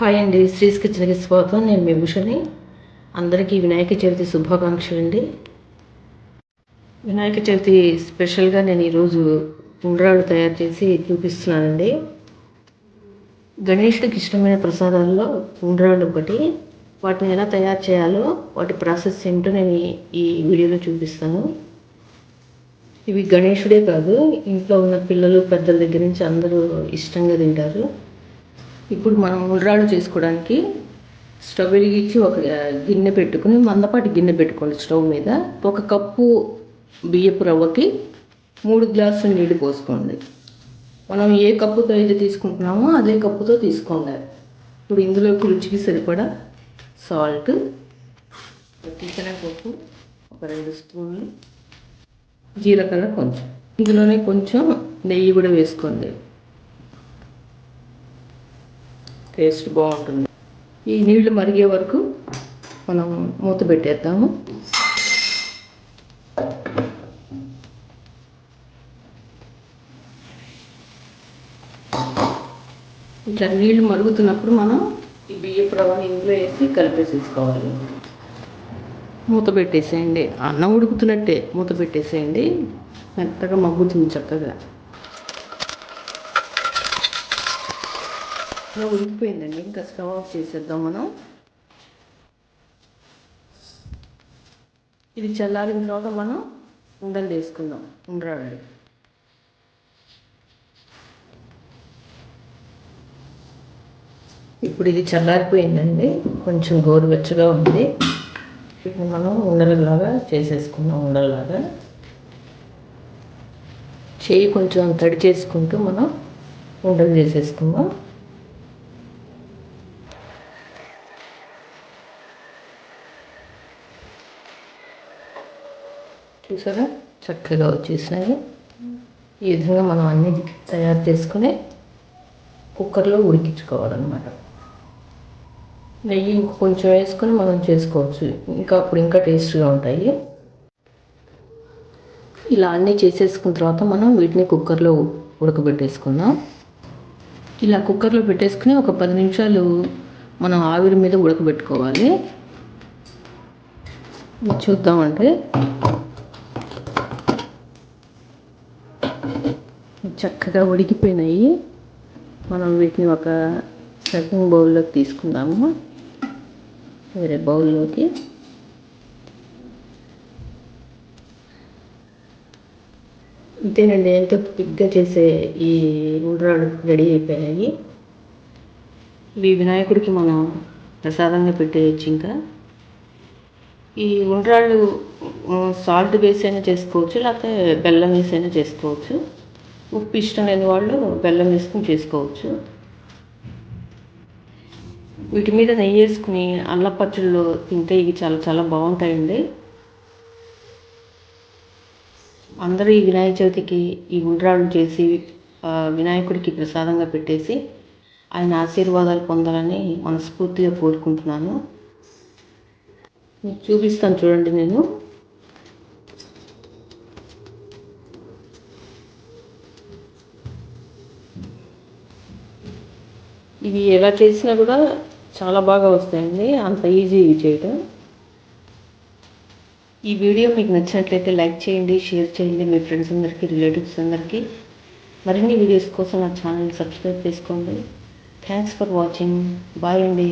Hi అండి. శ్రీస్ కిచెన్కి స్వాగతం. నేను మీ అందరికీ వినాయక చవితి శుభాకాంక్షలు అండి. వినాయక చవితి స్పెషల్గా నేను ఈరోజు ఉండ్రాళ్ళు తయారు చేసి చూపిస్తున్నానండి. గణేషుడికి ఇష్టమైన ప్రసాదాల్లో ఉండ్రాళ్ళు ఒకటి. వాటిని ఎలా తయారు చేయాలో వాటి ప్రాసెస్ ఏంటో నేను ఈ వీడియోలో చూపిస్తాను. ఇవి గణేషుడే కాదు ఇంట్లో ఉన్న పిల్లలు పెద్దల దగ్గర నుంచి అందరూ ఇష్టంగా తింటారు. ఇప్పుడు మనం ఉండ్రాళ్ళు చేసుకోవడానికి స్టవ్ వెలిగించి ఒక గిన్నె పెట్టుకుని మందపాటి గిన్నె పెట్టుకోండి స్టవ్ మీద. ఒక కప్పు బియ్యపు రవ్వకి మూడు గ్లాసులు నీళ్ళు పోసుకోండి. మనం ఏ కప్పుతో అయితే తీసుకుంటున్నామో అదే కప్పుతో తీసుకోండి. ఇప్పుడు ఇందులోకి రుచికి సరిపడా సాల్ట్ పప్పు ఒక రెండు స్పూన్లు జీలకర్ర కొంచెం. ఇందులోనే కొంచెం నెయ్యి కూడా వేసుకోండి. టేస్ట్ బాగుంటుంది. ఈ నీళ్ళు మరిగే వరకు మనం మూత పెట్టేద్దాము. ఇట్లా నీళ్ళు మరుగుతున్నప్పుడు మనం ఈ బియ్యపు రవ్వని ఇందులో వేసి కలిపేసేసుకోవాలి. మూత పెట్టేసేయండి. అన్నం ఉడుకుతున్నట్టే మూత పెట్టేసేయండి. మెత్తగా మగ్గుతుంది చక్కగా. ఉడికిపోయిందండి ఇంకా స్టవ్ ఆఫ్ చేసేద్దాం మనం ఇది చల్లారిన తర్వాత మనం ఉండలు తీసుకుందాం ఉండరాడు ఇప్పుడు ఇది చల్లారిపోయిందండి కొంచెం గోరువెచ్చగా ఉంది. వీటిని మనం ఉండలలాగా చేసేసుకున్నాం ఉండలలాగా. చేయి కొంచెం తడి చేసుకుంటూ మనం ఉండలు చేసేసుకుందాం. చూసారా? చక్కగా వచ్చేసినాయి. ఈ విధంగా మనం అన్నీ తయారు చేసుకుని కుక్కర్లో ఉడికించుకోవాలన్నమాట. నెయ్యి కొంచెం వేసుకొని మనం చేసుకోవచ్చు. ఇంకా అప్పుడు ఇంకా టేస్ట్గా ఉంటాయి. ఇలా అన్నీ చేసేసుకున్న తర్వాత మనం వీటిని కుక్కర్లో ఉడకబెట్టేసుకుందాం. ఇలా కుక్కర్లో పెట్టేసుకుని ఒక పది నిమిషాలు మనం ఆవిరి మీద ఉడకబెట్టుకోవాలి. చూద్దామంటే చక్కగా ఉడికిపోయినాయి. మనం వీటిని ఒక సర్వింగ్ బౌల్లోకి తీసుకుందాము. వేరే బౌల్లోకి ఇంతేనండి ఎంతో పిగ్గా చేసే ఈ ఉండ్రాళ్ళు రెడీ అయిపోయాయి ఇవి వినాయకుడికి మనం ప్రసాదంగా పెట్టేయచ్చు ఇంకా. ఈ ఉండరాళ్ళు సాల్ట్ వేసి అయినా చేసుకోవచ్చు లేకపోతే బెల్లం వేసి అయినా చేసుకోవచ్చు. ఉప్పు ఇష్టం లేని వాళ్ళు బెల్లం వేసుకుని చేసుకోవచ్చు. వీటి మీద నెయ్యి వేసుకుని అల్ల పచ్చళ్ళు తింటే ఇవి చాలా చాలా బాగుంటాయండి. అందరూ ఈ వినాయక చవితికి ఈ ఉండ్రాళ్ళు చేసి వినాయకుడికి ప్రసాదంగా పెట్టేసి ఆయన ఆశీర్వాదాలు పొందాలని మనస్ఫూర్తిగా కోరుకుంటున్నాను. చూపిస్తాను చూడండి నేను. ఇవి ఎలా చేసినా కూడా చాలా బాగా వస్తాయండి. అంత ఈజీ చేయడం ఈ వీడియో మీకు నచ్చినట్లయితే లైక్ చేయండి షేర్ చేయండి. మీ ఫ్రెండ్స్ అందరికీ రిలేటివ్స్ అందరికీ మరిన్ని వీడియోస్ కోసం నా ఛానల్ సబ్స్క్రైబ్ చేసుకోండి. థ్యాంక్స్ ఫర్ వాచింగ్ బాయ్ అండి.